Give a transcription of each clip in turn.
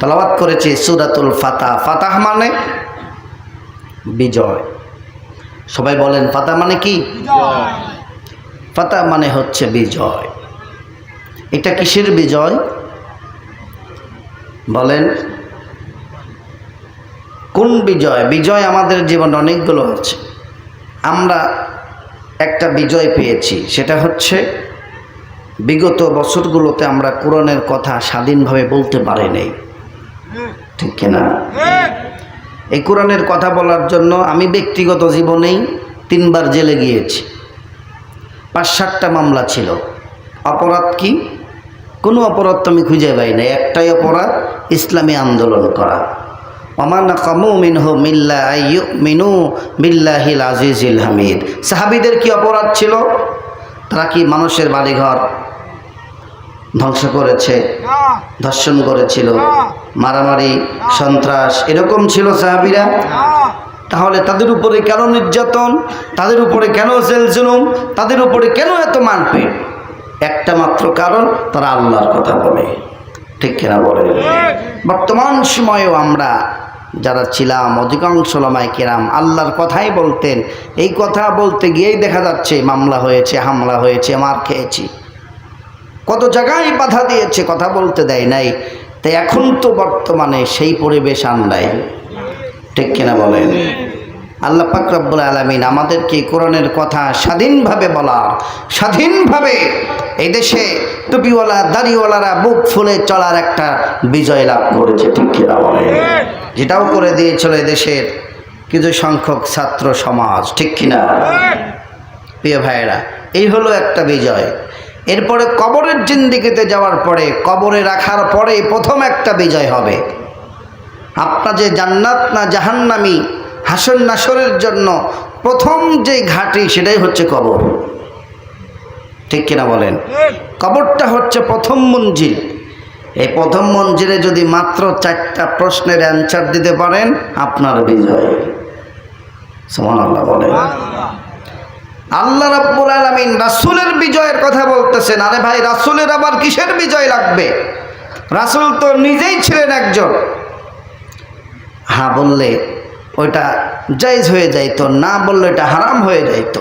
তালাবাত করেছি সুরাতুল ফাতা ফাতাহ মানে বিজয়। সবাই বলেন ফাতা মানে কি? ফাতা মানে হচ্ছে বিজয়। এটা কিসের বিজয়? বলেন, কোন বিজয়? বিজয় আমাদের জীবনে অনেকগুলো আছে। আমরা একটা বিজয় পেয়েছি, সেটা হচ্ছে বিগত বছরগুলোতে আমরা কোরআনের কথা স্বাধীনভাবে বলতে পারি নাই। ঠিক কিনা এই কোরআনের কথা বলার জন্য আমি ব্যক্তিগত জীবনেই তিনবার জেলে গিয়েছি। পাঁচ সাতটা মামলা ছিল। অপরাধ কি? কোনো অপরাধ তো আমি খুঁজে পাই না একটাই অপরাধ, ইসলামী আন্দোলন করা। অমান কামু মিনহু মিল্লা মিনু বিল্লাহিল আজিজিল হামিদ। সাহাবিদের কি অপরাধ ছিল? তারা কি মানুষের বাড়িঘর ধ্বংস করেছে, ধর্ষণ করেছিল, মারামারি, সন্ত্রাস, এরকম ছিল সাহাবিরা। তাহলে তাদের উপরে কেন নির্যাতন? তাদের উপরে কেন জেল জুলুম? তাদের উপরে কেন এত মারপিট? একটা মাত্র কারণ, তারা আল্লাহর কথা বলে। ঠিক কিনা বলে বর্তমান সময়েও আমরা যারা ছিলাম, অধিকাংশ লামাই কেরাম আল্লাহর কথাই বলতেন। এই কথা বলতে গিয়েই দেখা যাচ্ছে মামলা হয়েছে, হামলা হয়েছে, মার খেয়েছি। কত জায়গায় বাধা দিয়েছে, কথা বলতে দেয় নাই। তাই এখন তো বর্তমানে সেই পরিবেশ আর নাই। ঠিক কিনা বলেন? আল্লাহ পাক রব্বুল আলমিন আমাদেরকে কোরআনের কথা স্বাধীনভাবে বলার স্বাধীনভাবে এই দেশে টুপিওয়ালা, দাড়িওয়ালারা বুক ফুলে চলার একটা বিজয় লাভ করেছে, ঠিক কিনা বলেন? যেটাও করে দিয়েছিল দেশের কিছু সংখ্যক ছাত্র সমাজ, ঠিক কিনা? প্রিয় ভাইয়েরা, এই হলো একটা বিজয়। এরপরে কবরের জিন্দিগিতে যাওয়ার পরে, কবরে রাখার পরে প্রথম একটা বিজয় হবে। আপনার যে জান্নাত না জাহান্নামি হাসন নাসরের জন্য প্রথম যে ঘাটি, সেটাই হচ্ছে কবর। ঠিক কিনা বলেন? কবরটা হচ্ছে প্রথম মঞ্জিল। এই প্রথম মঞ্জিলে যদি মাত্র চারটা প্রশ্নের অ্যান্সার দিতে পারেন, আপনার বিজয়। সমান আল্লাহ বলেন। আল্লাহ রাব্বুল আলামিন রাসূলের বিজয়ের কথা বলতেছেন। আরে ভাই, রাসূলের আবার কিসের বিজয় লাগবে? রাসুল তো নিজেই ছিলেন একজন। হ্যাঁ বললে ওটা জায়জ হয়ে যাইতো, না বললে এটা হারাম হয়ে যাইতো।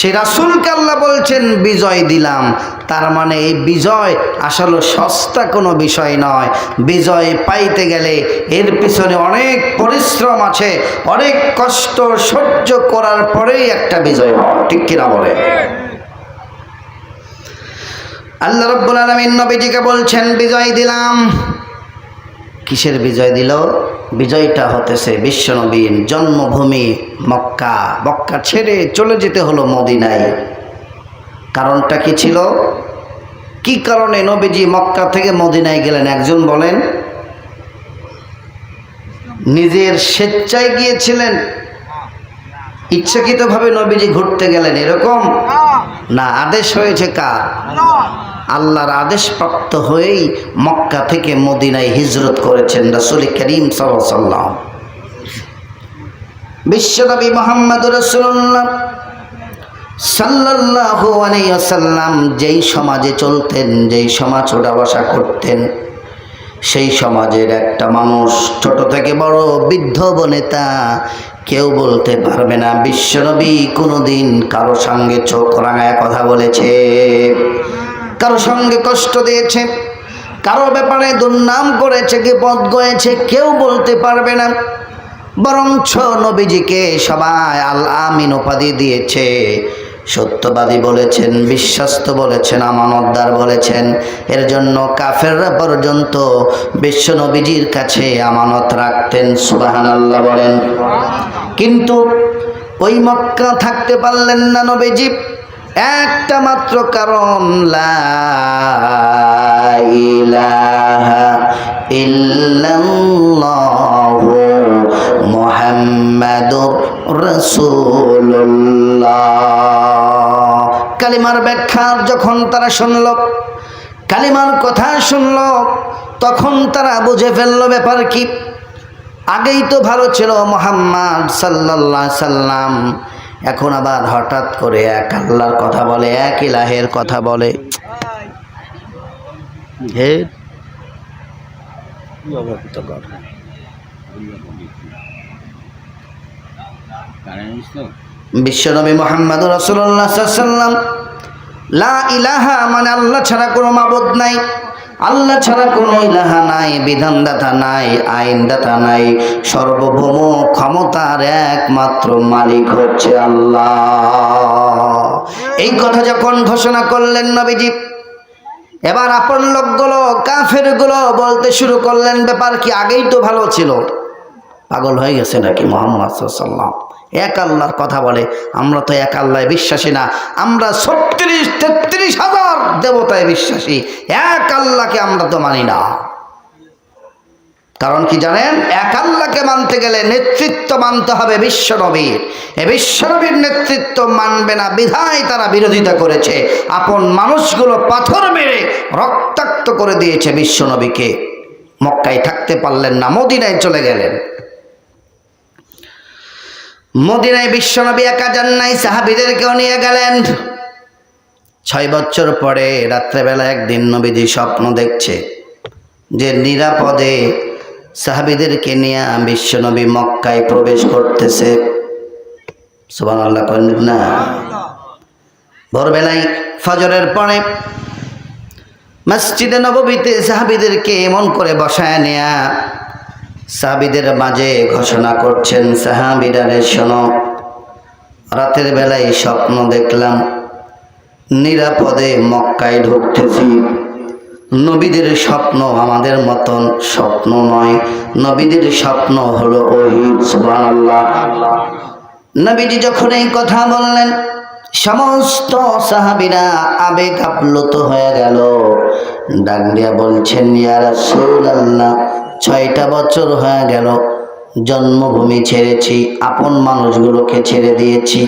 সেই রাসুলকে আল্লাহ বলছেন, বিজয় দিলাম। তার মানে এই বিজয় আসলে সস্তা কোনো বিষয় নয়। বিজয় পাইতে গেলে এর পিছনে অনেক পরিশ্রম আছে, অনেক কষ্ট সহ্য করার পরেই একটা বিজয় ঠিক কিনা বলে? আল্লাহ রব্বুল আলমিন নবীজিকে বলছেন, বিজয় দিলাম। কিসের বিজয় দিল? বিজয়টা হতেছে বিশ্বনবীন জন্মভূমি মক্কা। মক্কা ছেড়ে চলে যেতে হলো মদিনায়। কারণটা কি ছিল? কি কারণে নবীজি মক্কা থেকে মদিনায় গেলেন? একজন বলেন, নিজের স্বেচ্ছায় গিয়েছিলেন। ইচ্ছাকৃতভাবে নবীজি ঘুরতে গেলেন। এরকম? না, আদেশ হয়েছে কার? আল্লাহর আদেশপ্রাপ্ত হয়েই মক্কা থেকে মদিনায় হিজরত করেছেন রাসুল করিম সাল্লাম বিশ্বনবী মোহাম্মদ রসুল্লাহ সাল্লাল্লাহু আলাইসাল্লাম যেই সমাজে চলতেন, যেই সমাজ ওঠা বসা করতেন, সেই সমাজের একটা মানুষ, ছোট থেকে বড়, বৃদ্ধ বনেতা, কেউ বলতে পারবে না, বিশ্বনবী কোনোদিন কারও সঙ্গে চোখ রাঙায় কথা বলেছে। কারও সঙ্গে কষ্ট দিয়েছে, কারও ব্যাপারে দুর্নাম করেছে কি পদ গয়েছে, কেউ বলতে পারবে না। বরঞ্চ নবীজিকে সবাই আল আমিন উপাধি দিয়েছে। সত্যবাদী বলেছেন, বিশ্বস্ত বলেছেন, আমানতদার বলেছেন। এর জন্য কাফেররা পর্যন্ত বিশ্ব নবীজির কাছে আমানত রাখতেন সুবাহান আল্লাহ বলেন। কিন্তু ওই মক্কা থাকতে পারলেন না নবীজি। একটা মাত্র কারণ, লা ইলাহা ইল্লাল্লাহু কালিমার ব্যাখ্যা যখন তারা শুনল, কালিমার কথা শুনল, তখন তারা বুঝে ফেলল ব্যাপার কি। আগেই তো ভালো ছিল মোহাম্মদ সাল্লাল্লাহ সাল্লাম। এখন আবার হঠাৎ করে এক আল্লাহর কথা বলে এক ইলাহের কথা বলে। হে বিশ্বনবী মোহাম্মদ রসুল্লাহ সাল্লাম লা ইলাহা মানে আল্লাহ ছাড়া কোনো মাবদ নাই। আল্লাহ ছাড়া কোনো ইলাহা নাই, বিধানদাতা নাই, আইনদাতা নাই, সর্বভৌম ক্ষমতার একমাত্র মালিক হচ্ছে আল্লাহ। এই কথা যখন ঘোষণা করলেন নবীজি, এবার আপন লোকগুলো কাফেরগুলো বলতে শুরু করলেন, ব্যাপার কি আগেই তো ভালো ছিল? পাগল হয়ে গেছে নাকি মোহাম্মদ সাল্লাম এক আল্লাহর কথা বলে। আমরা তো এক আল্লাহ বিশ্বাসী না। আমরা ছত্রিশ, তেত্রিশ হাজার দেবতায় বিশ্বাসী। এক আল্লাহকে আমরা তো মানি না। কারণ কি জানেন? এক আল্লাহকে মানতে গেলে নেতৃত্ব মানতে হবে বিশ্বনবীর। এ বিশ্বনবীর নেতৃত্ব মানবে না, বিধায় তারা বিরোধিতা করেছে। আপন মানুষগুলো পাথর মেরে রক্তাক্ত করে দিয়েছে বিশ্বনবীকে। মক্কায় থাকতে পারলেন না, মদিনায় চলে গেলেন। মদিনায় বিশ্বনবী একা যান নাই, সাহাবিদেরকেও নিয়ে গেলেন। ছয় বছর পরে রাত্রেবেলা একদিন নবীজি স্বপ্ন দেখছে যে নিরাপদে সাহাবিদেরকে নিয়ে বিশ্বনবী মক্কায় প্রবেশ করতেছে। সুবান আল্লাহ না। ভোরবেলায় ফজরের পরে মসজিদে নববীতে সাহাবিদেরকে এমন করে বসায় নেয়া সাহাবিদের মাঝে ঘোষণা করছেন সাহাবিদারে শোনো। রাতের বেলায় স্বপ্ন দেখলাম, নিরাপদে মক্কায় ঢুকতেছি। নবীদের স্বপ্ন আমাদের মতন স্বপ্ন নয়, নবীদের স্বপ্ন হলো নবীজি যখন এই কথা বললেন, সমস্ত সাহাবিরা আবেগ আপ্লুত হয়ে গেল। ডাক দিয়া বলছেন, ইয়া রাসূলুল্লাহ। ছয়টা বছর হয়ে গেল, জন্মভূমি ছেড়েছি, আপন মানুষগুলোকে ছেড়ে দিয়েছি।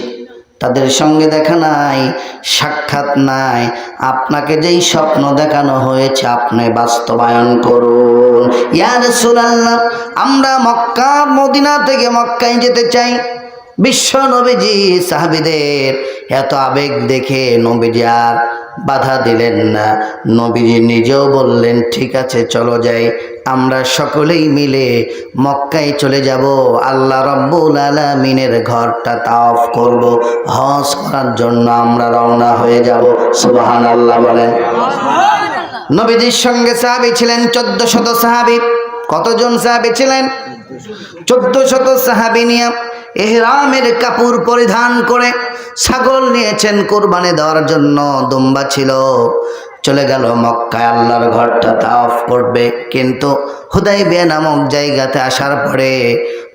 তাদের সঙ্গে দেখা নাই, সাক্ষাৎ নাই। আপনাকে যেই স্বপ্ন দেখানো হয়েছে, আপনি বাস্তবায়ন করুন। ইয়ার সুরাল্লাহ আমরা মক্কা, মদিনা থেকে মক্কায় যেতে চাই। বিশ্ব নবীজি, সাহাবিদের, এত আবেগ দেখে নবীজি আর বাধা দিলেন না। নবীজি নিজেও বললেন, ঠিক আছে, চলো যাই। আমরা সকলেই মিলে মক্কায় চলে যাব। আল্লাহ রব্বুল আলমিনের ঘরটা তাওফ করব। হজ করার জন্য আমরা রওনা হয়ে যাব। সুবাহান আল্লাহ বলেন। নবীজির সঙ্গে সাহাবি ছিলেন চোদ্দ শত সাহাবি। কতজন সাহাবি ছিলেন? চোদ্দ শত সাহাবি নিয়ে এহরামের কাপড় পরিধান করে ছাগল নিয়েছেন কোরবানি দেওয়ার জন্য দুম্বা ছিল। চলে গেল মক্কায়, আল্লাহর ঘরটা তা অফ করবে। কিন্তু হুদাই বে নামক জায়গাতে আসার পরে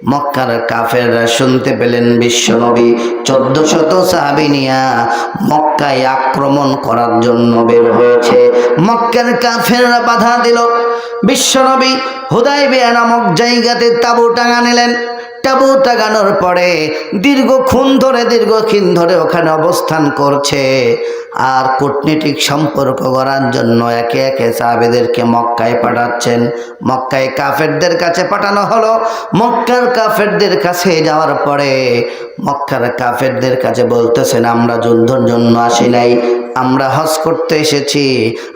মক্কার কাফেররা শুনতে পেলেন বিশ্বনবী চোদ্দ শত সাহাবিনিয়া মক্কায় আক্রমণ করার জন্য বের হয়েছে। মক্কার কাফেররা বাধা দিল। বিশ্বনবী হুদাই বে নামক জায়গাতে তাবু টাঙা নিলেন। তাবু টাঙানোর পরে দীর্ঘ দীর্ঘক্ষণ ধরে দীর্ঘক্ষণ ধরে ওখানে অবস্থান করছে। আর কূটনীতিক সম্পর্ক গড়ার জন্য একে একে সাহাবেদেরকে মক্কায় পাঠাচ্ছেন। মক্কায় কাফেরদের কাছে পাঠানো হলো। মক্কার কাফেরদের কাছে যাওয়ার পরে মক্কার কাফেরদের কাছে বলতেছেন, আমরা যুদ্ধর জন্য আসি নাই, আমরা হজ করতে এসেছি,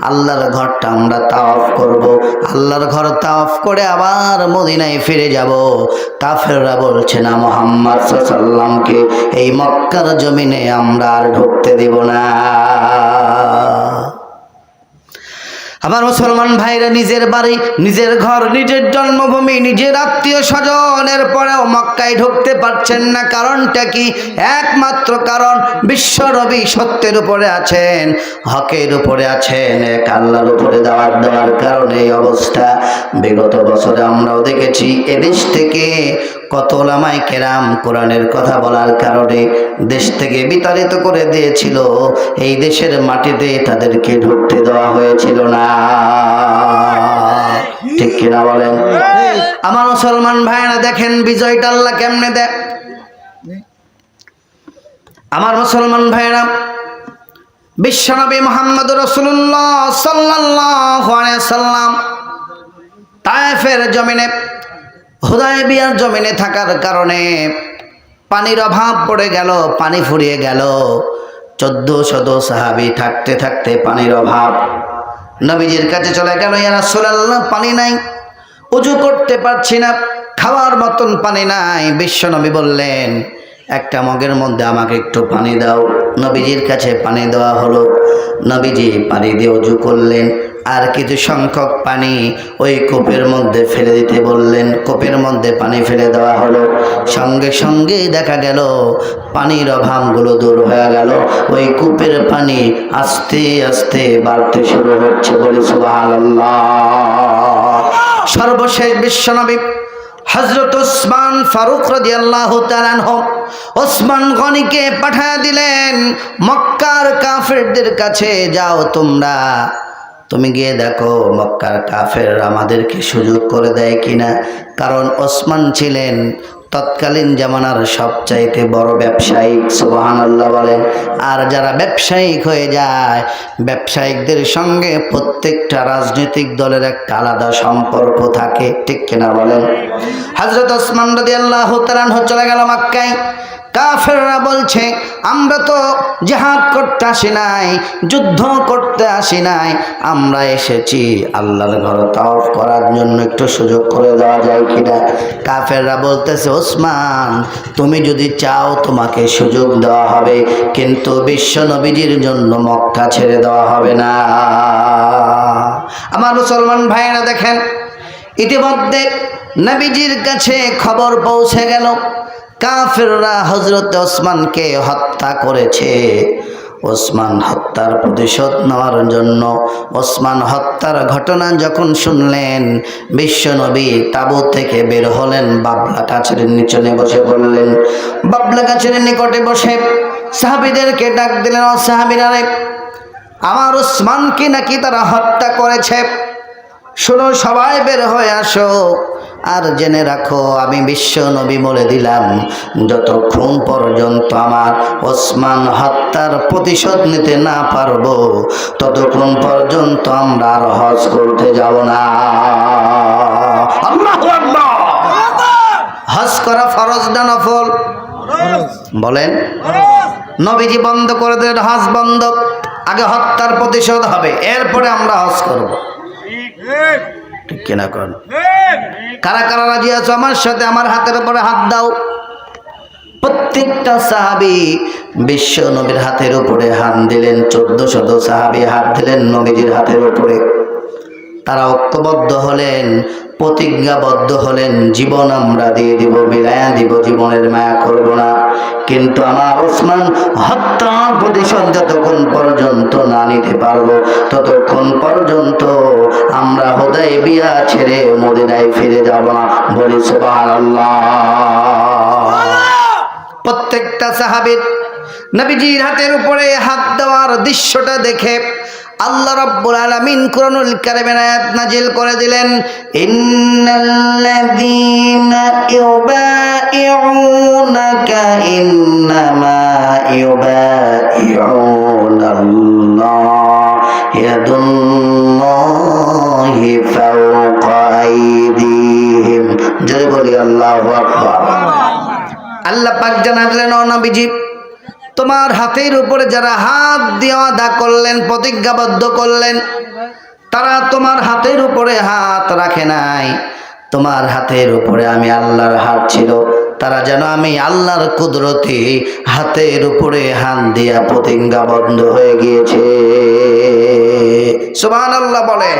আল্লাহর ঘরটা আমরা তাওয়াফ করব। আল্লাহর ঘর তাওয়াফ করে আবার মদিনায় ফিরে যাব। কাফেররা বলছে, না, মোহাম্মদ সাল্লামকে এই মক্কার জমিনে আমরা আর ঢুকতে দেব না। আমার মুসলমান ভাইরা নিজের বাড়ি, নিজের ঘর, নিজের জন্মভূমি, নিজের আত্মীয় স্বজনের পরেও মক্কায় ঢুকতে পারছেন না। কারণটা কি? একমাত্র কারণ বিশ্ব রবি সত্যের উপরে আছেন, হকের উপরে আছেন, এক আল্লাহর উপরে দেওয়ার দেওয়ার কারণে এই অবস্থা। বিগত বছরে আমরাও দেখেছি, এদেশ থেকে কত ওলামায় কেরাম কোরআনের কথা বলার কারণে দেশ থেকে বিতাড়িত করে দিয়েছিল। এই দেশের মাটিতে তাদেরকে ঢুকতে দেওয়া হয়েছিল না। ঠিক কিনা বলেন? আমার মুসলমান ভাইরা দেখেন বিজয়টা আল্লাহ কেমনে দেয়? আমার মুসলমান ভাইরা বিশ্বনবী মোহাম্মদ রসুল্লাহ সাল্লাহ সাল্লাম তায়েফের জমিনে হুদায় বিয়ার জমিনে থাকার কারণে পানির অভাব পড়ে গেল, পানি ফুরিয়ে গেল। চোদ্দ শত সাহাবি থাকতে থাকতে পানির অভাব। নবীজির কাছে চলে গেল ইয়ারা সোলাল্লাহ পানি নাই। উজু করতে পারছি না, খাওয়ার মতন পানি নাই। বিশ্বনবী বললেন, একটা মগের মধ্যে আমাকে একটু পানি দাও। নবীজির কাছে পানি দেওয়া হলো। নবীজি পানি দিয়ে উজু করলেন। আর কিছু সংখ্যক পানি ওই কূপের মধ্যে ফেলে দিতে বললেন। কূপের মধ্যে পানি ফেলে দেওয়া হলো। সঙ্গে সঙ্গেই দেখা গেল, পানির অভাবগুলো দূর হয়ে গেল। ওই কূপের পানি আস্তে আস্তে বাড়তে শুরু হচ্ছে বলে সুবহানাল্লাহ। সর্বশেষ বিশ্বনবী হজরত ওসমান ফারুক রাজি আল্লাহ ওসমান গনিকে পাঠা দিলেন, মক্কার কাফেরদের কাছে যাও তোমরা। তুমি গিয়ে দেখো মক্কার কাফের আমাদেরকে সুযোগ করে দেয় কিনা। কারণ ওসমান ছিলেন তৎকালীন জামানার সবচাইতে বড় ব্যবসায়িক সোহান আল্লাহ বলেন, আর যারা ব্যবসায়িক হয়ে যায়, ব্যবসায়িকদের সঙ্গে প্রত্যেকটা রাজনৈতিক দলের একটা আলাদা সম্পর্ক থাকে, ঠিক কিনা বলেন? হজরত ওসমান রদি আল্লাহ চলে গেল মক্কায়। কাফেররা বলছে, আমরা তো জেহাদ করতে আসি নাই, যুদ্ধ করতে আসি নাই, আমরা এসেছি আল্লাহর ঘর তাওফ করার জন্য, একটু সুযোগ করে দেওয়া যায় কিনা? কাফেররা বলতেছে, ওসমান, তুমি যদি চাও তোমাকে সুযোগ দেওয়া হবে, কিন্তু বিশ্ব নবীজির জন্য মক্কা ছেড়ে দেওয়া হবে না। আমার মুসলমান ভাইয়েরা দেখেন, ইতিমধ্যে নবীজির কাছে খবর পৌঁছে গেল। কাফেররা হজরত ওসমানকে হত্যা করেছে। ওসমান হত্যার প্রতিশোধ নেওয়ার জন্য ওসমান হত্যার ঘটনা যখন শুনলেন বিশ্বনবী তাবু থেকে বের হলেন বাবলা গাছের নিচনে বসে পড়লেন বাবলা গাছের নিকটে বসে সাহাবিদেরকে ডাক দিলেন ও সাহাবিরা রে, আমার ওসমানকে নাকি তারা হত্যা করেছে? শোনো, সবাই বের হয়ে আসো। আর জেনে রাখো, আমি বিশ্ব নবী বলে দিলাম, যতক্ষণ পর্যন্ত আমার ওসমান হত্যার প্রতিশোধ নিতে না পারব, ততক্ষণ পর্যন্ত আমরা আর হজ করতে যাব না। হজ করা ফরজ না নফল? বলেন, নবীজি বন্ধ করে দিলেন, হজ বন্ধ, আগে হত্যার প্রতিশোধ হবে, এরপরে আমরা হজ করব। ঠিক কিনা করেন কারা কারা রাজি আছো আমার সাথে? আমার হাতের উপরে হাত দাও। প্রত্যেকটা সাহাবি বিশ্ব নবীর হাতের উপরে হাত দিলেন চোদ্দ শত সাহাবি হাত দিলেন নবীজির হাতের উপরে। তারা ঐক্যবদ্ধ হলেন প্রতিজ্ঞাবদ্ধ হলেন, জীবন আমরা দিয়ে দিব বিলায়া দিব, জীবনের মায়া করব না। কিন্তু আমার ওসমান হত্যা প্রতিশোধ যতক্ষণ পর্যন্ত না নিতে পারব, ততক্ষণ পর্যন্ত আমরা হোদাই বিয়া ছেড়ে মদিনায় ফিরে যাব না। বলি, সুবহানাল্লাহ। প্রত্যেকটা সাহাবীর নবীজির হাতের উপরে হাত দেওয়ার দৃশ্যটা দেখে আল্লাহ রাব্বুল আলামিন কুরআনুল কারীমের আয়াত নাজিল করে দিলেন ইন্নাল্লাযীনা ইউবাইউনাকা ইন্নামা ইউবাইউনাল্লাহ ইয়াদুল্লাহি ফাওকা আইদিহিম। জয় বলি আল্লাহু আকবার। আল্লাহ পাক জানালেন ও নবীজি তোমার হাতের উপরে যারা হাত দিয়ে আদা করলেন, প্রতিজ্ঞাবদ্ধ করলেন, তারা তোমার হাতের উপরে হাত রাখে নাই। তোমার হাতের উপরে আমি আল্লাহর হাত ছিল, তারা যেন আমি আল্লাহর কুদরতি হাতের উপরে হাত দিয়া প্রতিজ্ঞাবদ্ধ হয়ে গিয়েছে। সুবহান আল্লাহ বলেন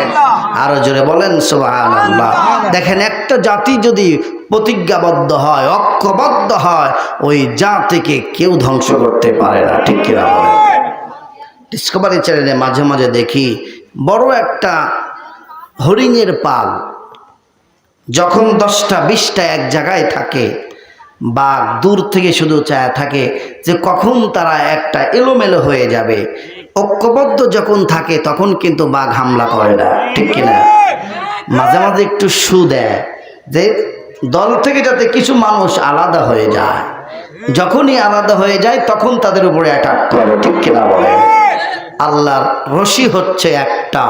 আরও জোরে বলেন সুবহান আল্লাহ দেখেন একটা জাতি যদি প্রতিজ্ঞাবদ্ধ হয় ঐক্যবদ্ধ হয় ওই জাতিকে কেউ ধ্বংস করতে পারে না। ঠিক কিনা বলেন? ডিসকভারি চ্যানেলে মাঝে মাঝে দেখি বড় একটা হরিণের পাল যখন দশটা বিশটা এক জায়গায় থাকে বাঘ দূর থেকে শুধু চায় থাকে যে কখন তারা একটা এলোমেলো হয়ে যাবে। ঐক্যবদ্ধ যখন থাকে, তখন কিন্তু বাঘ হামলা করে না। ঠিক কিনা? মাঝে মাঝে একটু সু দেয় যে, দল থেকে যাতে কিছু মানুষ আলাদা হয়ে যায়, যখনই আলাদা হয়ে যায়, তখন তাদের উপরে অ্যাটাক করে। ঠিক কিনা বলে? আল্লাহর রশি হচ্ছে একটা,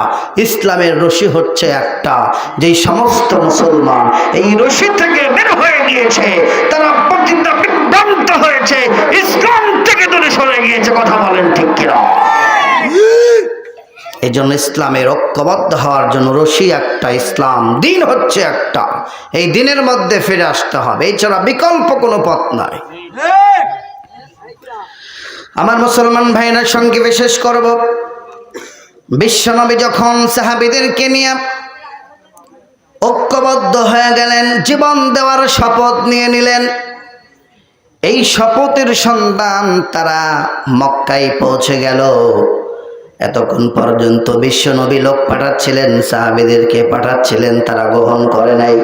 ইসলামের রশি হচ্ছে একটা। যেই সমস্ত মুসলমান এই রশি থেকে বের হয়ে গিয়েছে, তারা প্রতিজ্ঞা বিভ্রান্ত হয়েছে, ইসলাম থেকে দূরে সরে গিয়েছে, কথা বলেন ঠিক কিনা? এই জন্য ইসলামের ঐক্যবদ্ধ হওয়ার জন্য রশি একটা, ইসলাম দিন হচ্ছে একটা। এই দিনের মধ্যে ফিরে আসতে হবে। এছাড়া বিকল্প কোনো পথ নয় আমার মুসলমান ভাইয়ের সঙ্গে বিশেষ করব। বিশ্বনবী যখন সাহাবিদেরকে নিয়ে ঐক্যবদ্ধ হয়ে গেলেন, জীবন দেওয়ার শপথ নিয়ে নিলেন, এই শপথের সন্তান তারা মক্কায় পৌঁছে গেল। এতক্ষণ পর্যন্ত বিশ্বনবী লোক পাঠাচ্ছিলেন, সাহাবিদেরকে পাঠাচ্ছিলেন, তারা গ্রহণ করে নাই।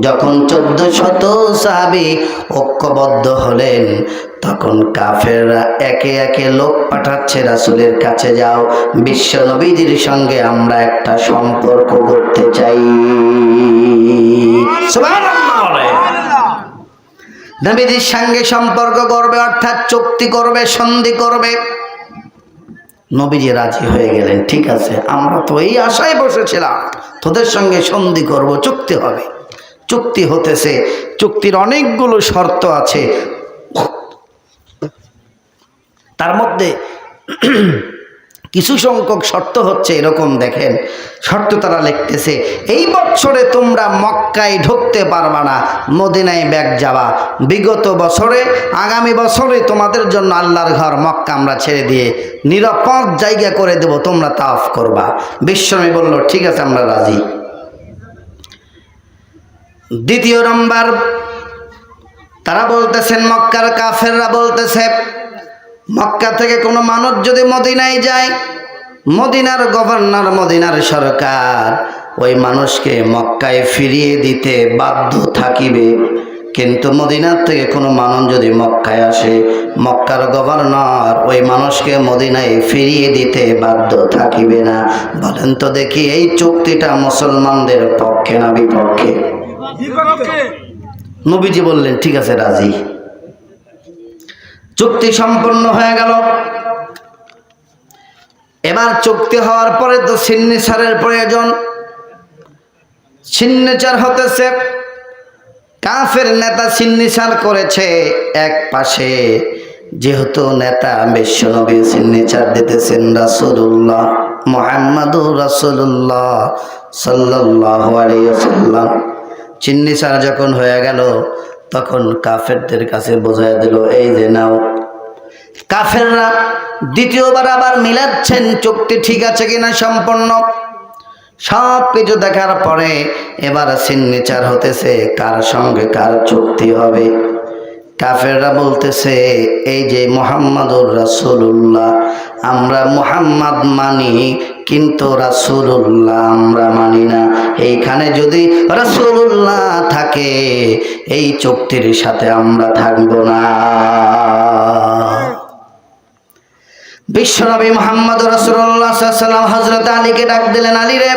যখন চোদ্দ শত সাহাবি ঐক্যবদ্ধ হলেন, তখন কাফেররা একে একে লোক পাঠাচ্ছে, রাসুলের কাছে যাও বিশ্ব নবীজির সঙ্গে আমরা একটা সম্পর্ক করতে চাই। নবীজির সঙ্গে সম্পর্ক করবে অর্থাৎ চুক্তি করবে, সন্ধি করবে। নবীজি রাজি হয়ে গেলেন, ঠিক আছে, আমরা তো এই আশায় বসেছিলাম, তোদের সঙ্গে সন্ধি করব, চুক্তি হবে। চুক্তি হতেছে, চুক্তির অনেকগুলো শর্ত আছে। তার মধ্যে কিছু সংখ্যক শর্ত হচ্ছে এরকম, দেখেন, শর্ত তারা লিখতেছে, এই বছরে তোমরা মক্কায় ঢুকতে পারবা না, মদিনায় ব্যাগ যাওয়া বিগত বছরে, আগামী বছরে তোমাদের জন্য আল্লাহর ঘর মক্কা আমরা ছেড়ে দিয়ে নিরাপদ জায়গা করে দেব, তোমরা তাফ করবা। বিশ্বমী বলল, ঠিক আছে, আমরা রাজি। দ্বিতীয় নম্বর, তারা বলতেছেন, মক্কার কাফেররা বলতেছে মক্কা থেকে কোনো মানুষ যদি মদিনায় যায় মদিনার গভর্নর মদিনার সরকার ওই মানুষকে মক্কায় ফিরিয়ে দিতে বাধ্য থাকিবে। কিন্তু মদিনার থেকে কোনো মানুষ যদি মক্কায় আসে মক্কার গভর্নর ওই মানুষকে মদিনায় ফিরিয়ে দিতে বাধ্য থাকিবে না। বলেন তো দেখি এই চুক্তিটা মুসলমানদের পক্ষে না বিপক্ষে? নবীজি বললেন ঠিক আছে রাজি। চুক্তি সম্পন্ন হয়ে গেল। এবার চুক্তি হওয়ার পরে তো সিগনেচারের প্রয়োজন। সিগনেচার হতেছে, কাফের নেতা সিগনেচার করেছে এক পাশে। যেহেতু নেতা বিশ্বনবী সিগনেচার দিতেছেন রাসূলুল্লাহ, মুহাম্মাদুর রাসূলুল্লাহ সাল্লাল্লাহু আলাইহি ওয়াসাল্লাম। সিগনেচার যখন হয়ে গেল তখন কাফেরদের কাছে বোঝায় দিল, এই যে নাও। কাফেররা দ্বিতীয়বার আবার মিলাচ্ছেন, চুক্তি ঠিক আছে কিনা সম্পন্ন? সব কিছু দেখার পরে এবার সিগনেচার হতেছে, কার সঙ্গে কার চুক্তি হবে। কাফেররা বলতেছে, এই যে মোহাম্মদুর রাসূলুল্লাহ, আমরা মোহাম্মদ মানি, কিন্তু রাসূলুল্লাহ আমরা মানি না। এইখানে যদি রাসূলুল্লাহ থাকে, এই চুক্তির সাথে আমরা থাকব না। বিশ্বনবী মোহাম্মদ রসুল্লাহ সাল্লাম হজরত আলীকে ডাক দিলেন, আলী রে,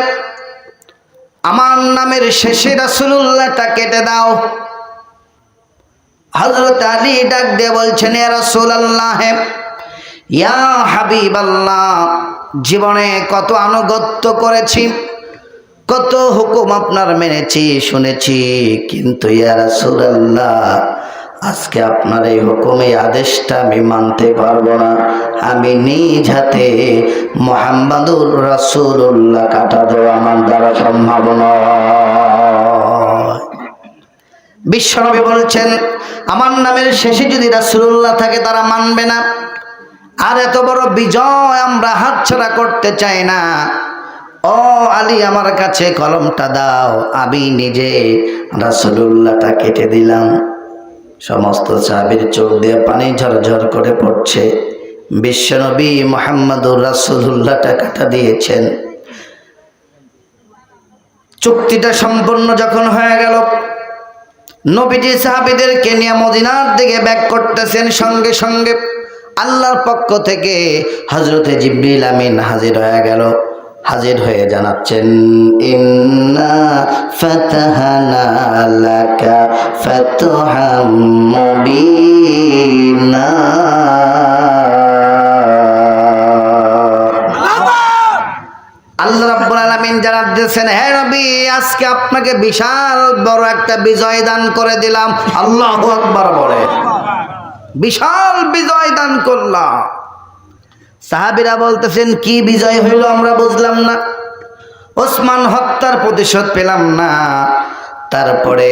আমার নামের শেষে রাসুল্লাহটা কেটে দাও। হজরত আলী ডাক দিয়ে বলছেন রসুল আল্লাহ ইয়া হাবিব আল্লাহ জীবনে কত আনুগত্য করেছি, কত হুকুম আপনার মেনেছি, শুনেছি, কিন্তু আজকে আপনার এই হুকুম আদেশটা আমি মানতে পারব না। আমি নিজ হাতে মোহাম্মদুর রাসূলুল্লাহ কাটা দেওয়া আমার দ্বারা সম্ভব নয়। বিশ্বনবী বলছেন আমার নামের শেষে যদি রাসূলুল্লাহ থাকে তারা মানবে না। আর এত বড় বিজয় আমরা হাতছাড়া করতে চাই না। ও আলী, আমার কাছে কলমটা দাও। আমি নিজে রাসূলুল্লাহটা কেটে দিলাম। সমস্ত সাহাবীর চোখ দিয়ে পানি ঝরঝর করে পড়ছে। বিশ্বনবী মোহাম্মদুর রাসূলুল্লাহটা কাটা দিয়েছেন। চুক্তিটা সম্পন্ন যখন হয়ে গেল নবীজি সাহাবিদেরকে নিয়ে মদিনার দিকে ব্যাক করতেছেন সঙ্গে সঙ্গে আল্লাহর পক্ষ থেকে হজরতে জিব্রিল আমিন হাজির হয়ে গেল। হাজির হয়ে জানাচ্ছেন, ইন্না ফাতাহানা লাকা ফাতহাম মুবিনা। আলামিন জানাত দিয়েছেন, হে নবী, আজকে আপনাকে বিশাল বড় একটা বিজয় দান করে দিলাম। আল্লাহু আকবার বলে। বিশাল বিজয় দান করলাম। সাহাবিরা বলতেছেন, কি বিজয় হইল আমরা বুঝলাম না। ওসমান হত্যার প্রতিশোধ পেলাম না। তারপরে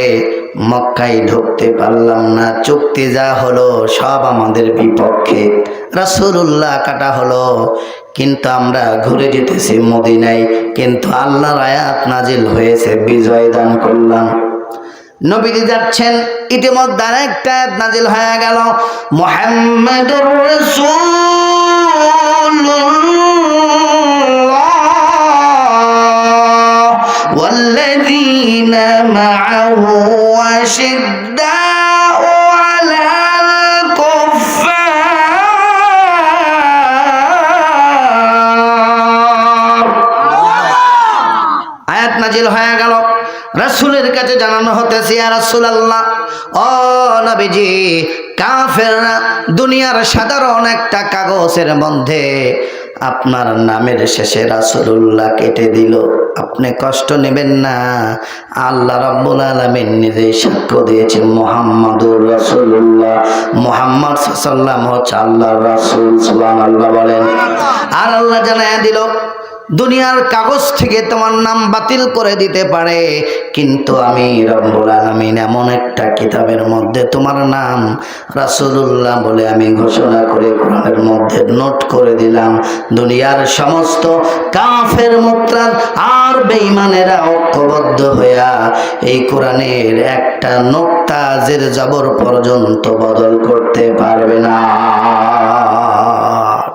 মক্কায় ঢুকতে পারলাম না। চুক্তি যা হলো সব আমাদের বিপক্ষে। রাসূলুল্লাহ কাটা হলো। কিন্তু আমরা ঘুরে যেতেছি মদিনায় কিন্তু আল্লাহর আয়াত নাজিল হয়েছে বিজয় দান করলাম নবীজি যাচ্ছেন ইতিমধ্যে আরেকটা আয়াত নাজিল হয়ে গেল মোহাম্মদুর রাসূলুল্লাহ والذين معه أشداء নাজিল হয়ে গেল। রাসূলের কাছে জানানো হতেছে, ইয়া রাসূলুল্লাহ, ও নবীজি, কাফেররা দুনিয়ার সাধারণ একটা কাগজের মধ্যে আপনার নামের শেষে রাসূলুল্লাহ কেটে দিল। আপনি কষ্ট নেবেন না। আল্লাহ রাব্বুল আলামিন নিজেই সাক্ষ্য দিয়েছে মুহাম্মাদুর রাসূলুল্লাহ। মুহাম্মদ সাল্লাল্লাহু হচ্ছে আল্লাহর রাসূল আল্লাহ বলেন। আর আল্লাহ জানায় দিল দুনিয়ার কাগজ থেকে তোমার নাম বাতিল করে দিতে পারে। কিন্তু আমি রব্বুল আলামিন এমন একটা কিতাবের মধ্যে তোমার নাম রাসূলুল্লাহ বলে আমি ঘোষণা করে কোরআনের মধ্যে নোট করে দিলাম। দুনিয়ার সমস্ত কাফের মুত্রাদ আর বেঈমানেরা ঐক্যবদ্ধ হইয়া এই কোরআনের একটা নোক্তা জের জবর পর্যন্ত বদল করতে পারবে না।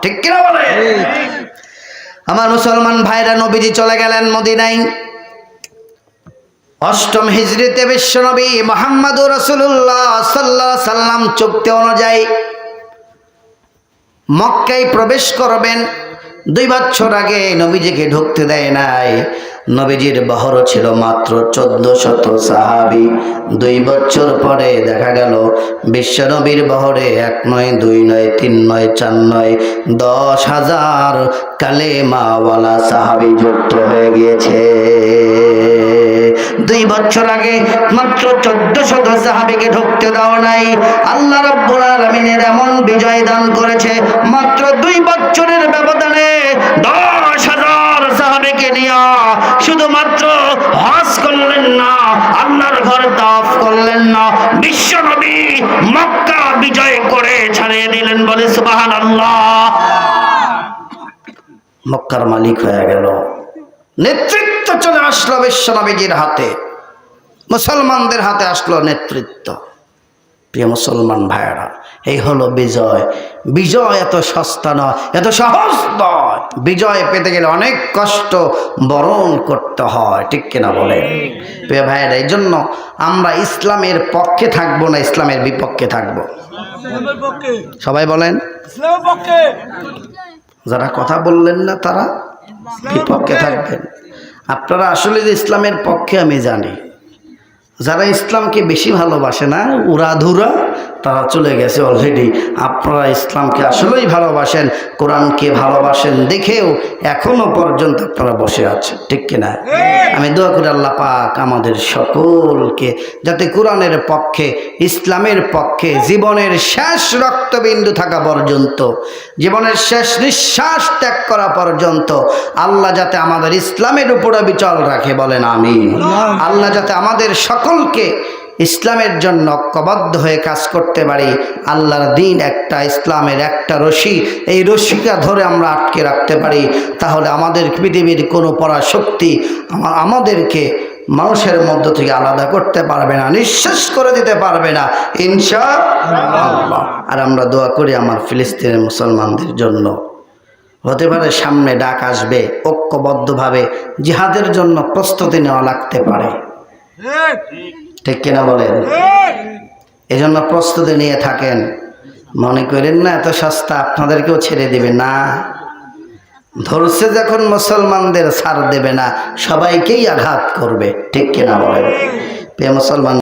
ঠিক কিনা বলে আমার মুসলমান ভাইরা নবীজি চলে গেলেন মদিনায়। অষ্টম হিজরিতে বিশ্বনবী মোহাম্মদুর রসুল্লাহ সাল্লাহ সাল্লাম চুক্তি অনুযায়ী মক্কায় প্রবেশ করবেন। দুই বছর আগে নবীজিকে ঢুকতে দেয় নাই। নবীজির বহরও ছিল মাত্র চোদ্দ শত সাহাবি। দুই বছর পরে দেখা গেল, বিশ্বনবীর বহরে এক নয়, দুই নয়, তিন নয়, চার নয়, দশ হাজার কালে মাওয়ালা সাহাবি যুক্ত হয়ে গিয়েছে। দুই বছর আগে মাত্র চোদ্দ শত সাহাবিকে ঢুকতে দাও নাই। আল্লাহ রব্বুল আলমিনের এমন বিজয় দান করেছে, মাত্র দুই বছরের ব্যবধানে দশ হাজার সাহাবিকে নিয়ে শুধুমাত্র হজ করলেন না, আল্লাহর ঘর তাফ করলেন না, বিশ্ব নবী মক্কা বিজয় করে ছাড়িয়ে দিলেন বলে সুবাহান আল্লাহ মক্কার মালিক হয়ে গেল। নেতৃত্ব চলে আসলো বিশ্বনবীজির হাতে। মুসলমানদের হাতে আসলো নেতৃত্ব। প্রিয় মুসলমান ভাইয়েরা এই হলো বিজয়। বিজয় এত সস্তা নয় এত সহজ নয়। বিজয় পেতে গেলে অনেক কষ্ট বরণ করতে হয় ঠিক কিনা বলে? প্রিয় ভাইয়েরা এই জন্য আমরা ইসলামের পক্ষে থাকব না ইসলামের বিপক্ষে থাকব। সবাই বলেন। যারা কথা বললেন না তারা বিপক্ষে থাকবেন। আপনারা আসলে যে ইসলামের পক্ষে আমি জানি। যারা ইসলামকে বেশি ভালোবাসে না উড়াধুরা তারা চলে গেছে অলরেডি আপনারা ইসলামকে আসলেই ভালোবাসেন কোরআনকে ভালোবাসেন দেখেও এখনও পর্যন্ত আপনারা বসে আছেন ঠিক কিনা আমি দোয়া করি আল্লাহ পাক আমাদের সকলকে যাতে কোরআনের পক্ষে ইসলামের পক্ষে জীবনের শেষ রক্তবিন্দু থাকা পর্যন্ত জীবনের শেষ নিঃশ্বাস ত্যাগ করা পর্যন্ত আল্লাহ যাতে আমাদের ইসলামের উপরে বিচল রাখে বলেন আমি আল্লাহ যাতে আমাদের সকলকে ইসলামের জন্য ঐক্যবদ্ধ হয়ে কাজ করতে পারি, আল্লাহর দিন একটা, ইসলামের একটা রশি। এই রশিটা ধরে আমরা আটকে রাখতে পারি। তাহলে আমাদের পৃথিবীর কোনো পরাশক্তি আমা- আমাদেরকে মানুষের মধ্য থেকে আলাদা করতে পারবে না নিঃশ্বাস করে দিতে পারবে না, ইনশা আর আমরা দোয়া করি আমার ফিলিস্তিনের মুসলমানদের জন্য। হতে পারে সামনে ডাক আসবে, ঐক্যবদ্ধভাবে জিহাদের জন্য প্রস্তুতি নেওয়া লাগতে পারে। ঠিক কিনা বলেন? এজন্য প্রস্তুতি নিয়ে থাকেন। মনে করেন না, এত সস্তা আপনাদেরকেও ছেড়ে দেবে না। ধরছে যখন মুসলমানদের ছাড় দেবে না, সবাইকেই আঘাত করবে, ঠিক কিনা বলেন? প্রিয় মুসলমান